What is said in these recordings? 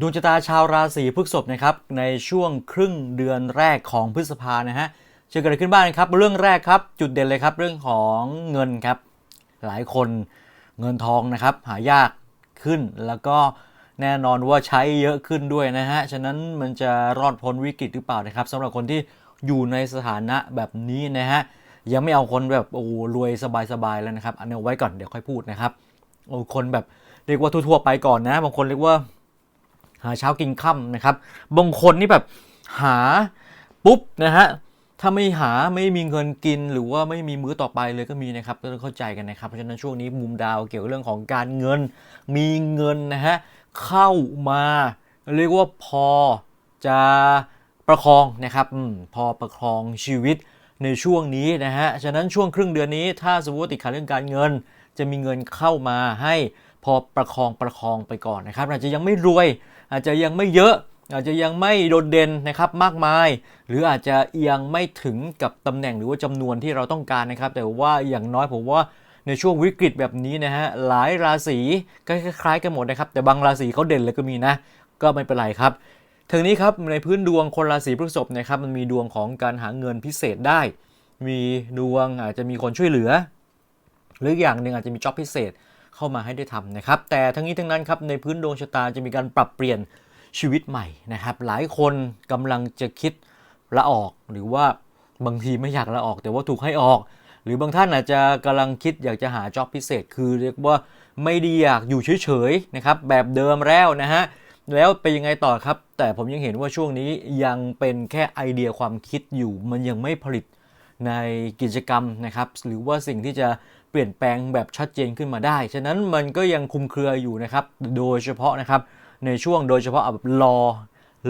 ดวงชะตาชาวราศีพฤษภนะครับในช่วงครึ่งเดือนแรกของพฤษภานะฮะจะเกิดอะไรขึ้นบ้างครับ เรื่องแรกครับจุดเด่นเลยครับเรื่องของเงินครับ หลายคนเงินทองนะครับหายากขึ้นแล้วก็แน่นอนว่าใช้เยอะขึ้นด้วยนะฮะฉะนั้นมันจะรอดพ้นวิกฤตหรือเปล่านะครับสำหรับคนที่อยู่ในสถานะแบบนี้นะฮะยังไม่เอาคนแบบโอ้รวยสบายๆแล้วนะครับอันนี้เอาไว้ก่อนเดี๋ยวค่อยพูดนะครับโอ้คนแบบเรียกว่าทั่วๆไปก่อนนะบางคนเรียกว่า หาเช้ากินค่ำนะครับบางคนนี่แบบหาปุ๊บนะฮะถ้าไม่หาไม่มีเงินกินหรือว่าไม่มีมื้อต่อไปเลยก็มีนะครับก็ต้องเข้าใจกันนะครับเพราะฉะนั้นช่วงนี้มุมดาวเกี่ยวกับเรื่องของการเงิน มีเงินนะฮะเข้ามาเรียกว่าพอจะประคองนะครับอพอประคองชีวิตในช่วงนี้นะฮะฉะนั้นช่วงครึ่งเดือนนี้ ถ้าสมมติติดขัดเรื่องการเงิน จะมีเงินเข้ามาให้ พอประคองประคองไปก่อนนะครับ อาจจะยังไม่รวย อาจจะยังไม่เยอะ อาจจะยังไม่โดดเด่นนะครับมากมาย หรืออาจจะยังไม่ถึงกับตำแหน่งหรือว่าจำนวนที่เราต้องการนะครับ แต่ว่าอย่างน้อยผมว่าในช่วงวิกฤตแบบนี้นะฮะหลายราศีก็คล้ายกันหมดนะครับ แต่บางราศีเขาเด่นเลยก็มีนะ ก็ไม่เป็นไรครับถึงนี้ครับในพื้นดวงคนราศีพฤษภนะครับมันมีดวงของการหาเงินพิเศษได้ มีดวงอาจจะมีคนช่วยเหลือ หรืออย่างหนึ่งอาจจะมีจ็อบพิเศษ เข้ามาให้ได้ทำนะครับ แต่ทั้งนี้ทั้งนั้นครับในพื้นดวงชะตาจะมีการปรับเปลี่ยนชีวิตใหม่นะครับ หลายคนกำลังจะคิดละออกหรือว่าบางทีไม่อยากละออก แต่ว่าถูกให้ออก หรือบางท่านอาจจะกำลังคิดอยากจะหาจ็อบพิเศษ คือเรียกว่าไม่ได้อยากอยู่เฉยๆนะครับแบบเดิมแล้วนะฮะแล้วเป็นยังไงต่อครับ แต่ผมยังเห็นว่าช่วงนี้ยังเป็นแค่ไอเดียความคิดอยู่ มันยังไม่ผลิตในกิจกรรมนะครับ หรือว่าสิ่งที่จะ เปลี่ยนแปลงแบบชัดเจนขึ้นมาได้ ฉะนั้นมันก็ยังคุมเครืออยู่นะครับ โดยเฉพาะนะครับในช่วงโดยเฉพาะแบบรอ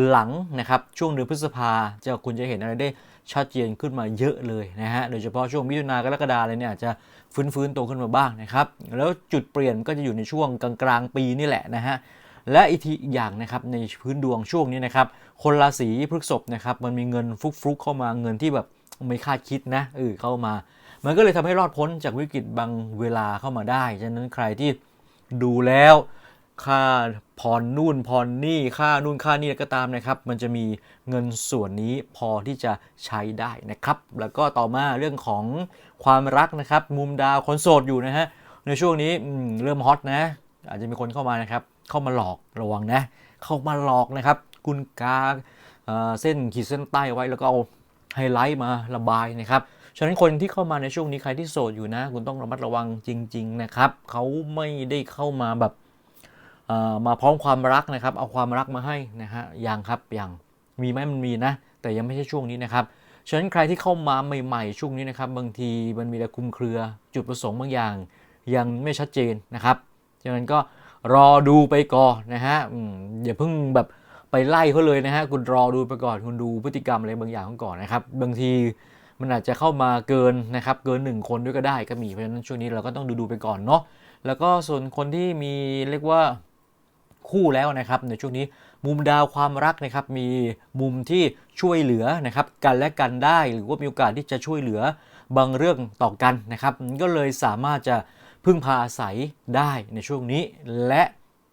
หลังนะครับช่วงเดือนพฤษภาจะคุณจะเห็นอะไรได้ชัดเจนขึ้นมาเยอะเลยนะฮะโดยเฉพาะช่วงมิถุนากรกฎาเลยเนี่ยจจะฟื้นฟื้นโตขึ้นมาบ้างนะครับแล้วจุดเปลี่ยนก็จะอยู่ในช่วงกลางกลางปีนี่แหละนะฮะและอีกทีอีกอย่างนะครับในพื้นดวงช่วงนี้นะครับคนราศีพฤษภนะครับมันมีเงินฟุกๆเข้ามาเงินที่แบบ ไม่คาดคิดนะเออเข้ามา มันก็เลยทำให้รอดพ้นจากวิกฤตบางเวลาเข้ามาได้ ฉะนั้นใครที่ดูแล้วค่าผ่อนนู่นผ่อนนี่ค่านู่นค่านี่ก็ตามนะครับ มันจะมีเงินส่วนนี้พอที่จะใช้ได้นะครับ แล้วก็ต่อมาเรื่องของความรักนะครับ มุมดาวคนโสดอยู่นะฮะในช่วงนี้เริ่มฮอตนะ อาจจะมีคนเข้ามานะครับ เข้ามาหลอกระวังนะ เข้ามาหลอกนะครับ กุณกาเส้นขีดเส้นใต้ไว้แล้วก็เอา ไฮไลท์มาระบายนะครับฉะนั้นคนที่เข้ามาในช่วงนี้ใครที่โสดอยู่นะ คุณต้องระมัดระวังจริง ๆ นะครับเขาไม่ได้เข้ามาแบบมาพร้อมความรักนะครับ เอาความรักมาให้นะฮะยังครับยังมีไหมมันมีนะ แต่ยังไม่ใช่ช่วงนี้นะครับฉะนั้นใครที่เข้ามาใหม่ๆ ช่วงนี้นะครับ บางทีมันมีแต่คุมเครือจุดประสงค์บางอย่าง ยังไม่ชัดเจนนะครับฉะนั้นก็รอดูไปก่อนนะฮะอย่าเพิ่งแบบ ไปไล่เขาเลยนะฮะคุณรอดูไปก่อนคุณดูพฤติกรรมอะไรบางอย่างก่อนนะครับบางทีมันอาจจะเข้ามาเกินนะครับเกิน 1 คนด้วยก็ได้ก็มีเพราะฉะนั้นช่วงนี้เราก็ต้องดูดูไปก่อนเนาะแล้วก็ส่วนคนที่มีเรียกว่าคู่แล้วนะครับในช่วงนี้มุมดาวความรักนะครับมีมุมที่ช่วยเหลือนะครับกันและกันได้หรือว่ามีโอกาสที่จะช่วยเหลือบางเรื่องต่อกันนะครับก็เลยสามารถจะพึ่งพาอาศัยได้ในช่วงนี้และ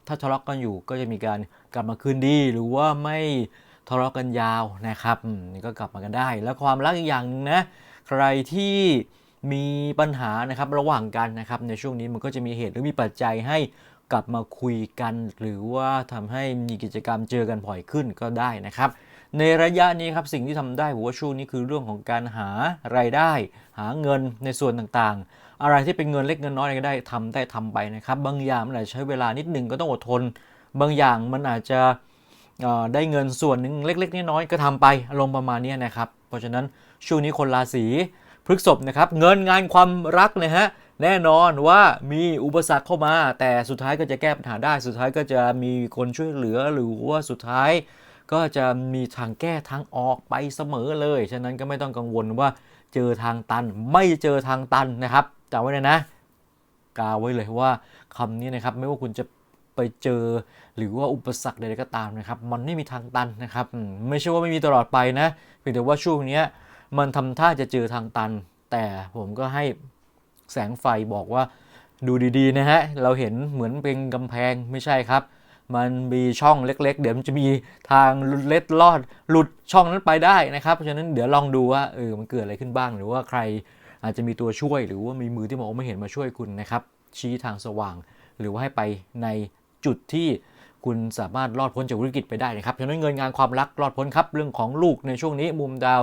ถ้าทะเลาะกันอยู่ก็จะมีการกลับมาคืนดีหรือว่าไม่ทะเลาะกันยาวนะครับนี่ก็กลับมากันได้ แล้วความรักอีกอย่างนึงนะใครที่มีปัญหานะครับระหว่างกันนะครับในช่วงนี้มันก็จะมีเหตุหรือมีปัจจัยให้กลับมาคุยกัน หรือว่าทำให้มีกิจกรรมเจอกันบ่อยขึ้นก็ได้นะครับ ในระยะนี้ครับสิ่งที่ทำได้ผมว่าช่วงนี้คือเรื่องของการหารายได้ หาเงินในส่วนต่างๆ อะไรที่เป็นเงินเล็กเงินน้อยอะไรก็ได้ทำได้ทำไปนะครับ บางอย่างมันอาจจะใช้เวลานิดหนึ่งก็ต้องอดทน บางอย่างมันอาจจะได้เงินส่วนหนึ่งเล็ก ๆ น้อยๆก็ทำไปอารมณ์ประมาณนี้นะครับ เพราะฉะนั้นช่วงนี้คนราศีพฤกษภนะครับ เงินงานความรักนะฮะแน่นอนว่ามีอุปสรรคเข้ามา แต่สุดท้ายก็จะแก้ปัญหาได้สุดท้ายก็จะมีคนช่วยเหลือหรือว่าสุดท้ายก็จะมีทางแก้ทางออกไปเสมอเลย ฉะนั้นก็ไม่ต้องกังวลว่าเจอทางตันไม่เจอทางตันนะครับ จำไว้เลยนะกาไว้เลยว่าคำนี้นะครับไม่ว่าคุณจะไปเจอหรือว่าอุปสรรคใดๆก็ตามนะครับ มันไม่มีทางตันนะครับ ไม่ใช่ว่าไม่มีตลอดไปนะเพียงแต่ว่าช่วงนี้มันทำท่าจะเจอทางตัน แต่ผมก็ให้แสงไฟบอกว่าดูดีๆนะฮะเราเห็นเหมือนเป็นกำแพงไม่ใช่ครับ มันมีช่องเล็ก ๆ เดี๋ยวมันจะมีทางเล็ดลอดหลุดช่องนั้นไปได้นะครับเพราะฉะนั้นเดี๋ยวลองดูว่าเออมันเกิดอะไรขึ้นบ้างหรือว่าใคร อาจจะมีตัวช่วยหรือว่ามีมือที่มองไม่เห็นมาช่วยคุณนะครับ ชี้ทางสว่าง หรือว่าให้ไปในจุดที่คุณสามารถรอดพ้นจากวิกฤตไปได้นะครับฉะนั้นเงินงานความรักรอดพ้นครับ เรื่องของลูกในช่วงนี้มุมดาว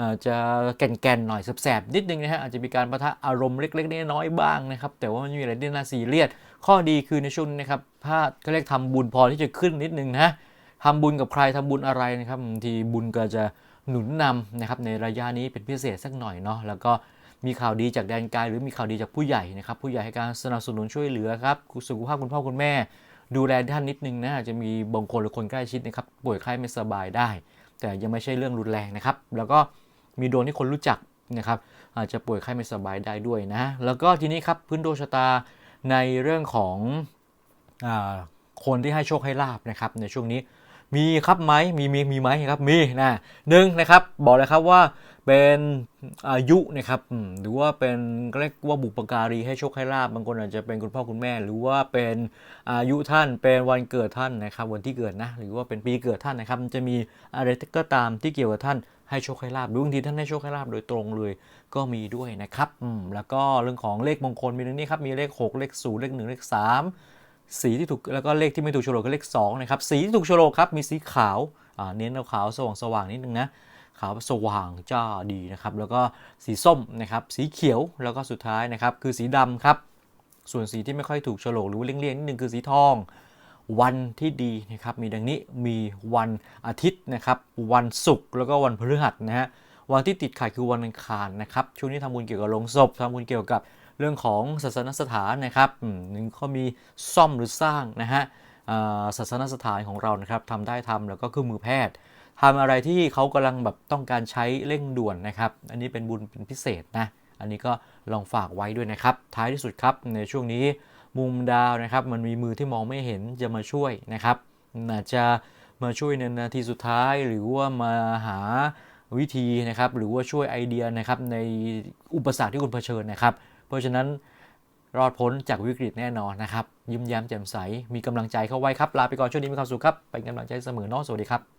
อาจจะแก่นๆหน่อยแสบๆนิดนึงนะฮะอาจจะมีการประทะอารมณ์เล็กๆน้อยๆบ้างนะครับ แต่ว่ามันไม่มีอะไรที่น่าซีเรียสข้อดีคือในช่วงนี้นะครับถ้าเขาเรียกทำบุญพอที่จะขึ้นนิดนึงนะทำบุญกับใครทำบุญอะไรนะครับบางทีบุญก็จะหนุนนำนะครับในระยะนี้เป็นพิเศษสักหน่อยเนาะแล้วก็ มีข่าวดีจากแดนไกลหรือมีข่าวดีจากผู้ใหญ่นะครับผู้ใหญ่ให้การสนับสนุนช่วยเหลือครับสุขภาพคุณพ่อคุณแม่ ดูแลท่านนิดนึงนะอาจจะมีบางคนหรือคนใกล้ชิดนะครับป่วยไข้ไม่สบายได้ แต่ยังไม่ใช่เรื่องรุนแรงนะครับแล้วก็มีโดนที่คนรู้จักนะครับอาจจะป่วยไข้ไม่สบายได้ด้วยนะแล้วก็ทีนี้ครับพื้นดวงชะตาในเรื่องของอคนที่ให้โชคให้ลาบนะครับในช่วงนี้ มีครับไหมมีมีมีไหมครับมีนะหนึ่งนะครับบอกเลยครับว่าเป็นอายุนะครับหรือว่าเป็นเรียกว่าบุปการีให้โชคให้ลาบบางคนอาจจะเป็นคุณพ่อคุณแม่ หรือว่าเป็นอายุท่านเป็นวันเกิดท่านนะครับวันที่เกิดนะหรือว่าเป็นปีเกิดท่านนะครับจะมีอะไรก็ตามที่เกี่ยวกับท่านให้โชคให้ลาบหรือบางทีท่านให้โชคให้ลาบโดยตรงเลยก็มีด้วยนะครับแล้วก็เรื่องของเลขมงคลมีดังนี้ครับมีเลข 6 เลข0เลข1เลข3 สีที่ถูกแล้วก็เลขที่ไม่ถูกโฉลกก็เลข2นะครับสีที่ถูกโฉลกครับมีสีขาวเน้นเอาขาวสว่างสว่างนิดนึงนะขาวสว่างจ้าดีนะครับแล้วก็สีส้มนะครับสีเขียวแล้วก็สุดท้ายนะครับคือสีดำครับส่วนสีที่ไม่ค่อยถูกโฉลกหรือเลี่ยงๆนิดนึงคือสีทอง วันที่ดีนะครับมีดังนี้มีวันอาทิตย์นะครับวันศุกร์แล้วก็วันพฤหัสนะฮะวันที่ติดขัดคือวันอังคารนะครับช่วงนี้ทำบุญเกี่ยวกับโลงศพทำบุญเกี่ยวกับ เรื่องของศาสนสถานนะครับหนึ่งเขามีซ่อมหรือสร้างนะฮะศาสนสถานของเรานะครับทำได้ทำแล้วก็เครื่องมือแพทย์ทำอะไรที่เขากำลังแบบต้องการใช้เร่งด่วนนะครับ อันนี้เป็นบุญเป็นพิเศษนะ อันนี้ก็ลองฝากไว้ด้วยนะครับ ท้ายที่สุดครับในช่วงนี้มุมดาวนะครับ มันมีมือที่มองไม่เห็นจะมาช่วยนะครับอาจจะมาช่วยในนาทีสุดท้ายหรือว่ามาหาวิธีนะครับ หรือว่าช่วยไอเดียนะครับในอุปสรรคที่คุณเผชิญนะครับ เพราะฉะนั้นรอดพ้นจากวิกฤตแน่นอนนะครับ ยิ้มแย้มแจ่มใส มีกำลังใจเข้าไว้ครับ ลาไปก่อนช่วงนี้มีความสุขครับ เป็นกำลังใจเสมอเนาะสวัสดีครับ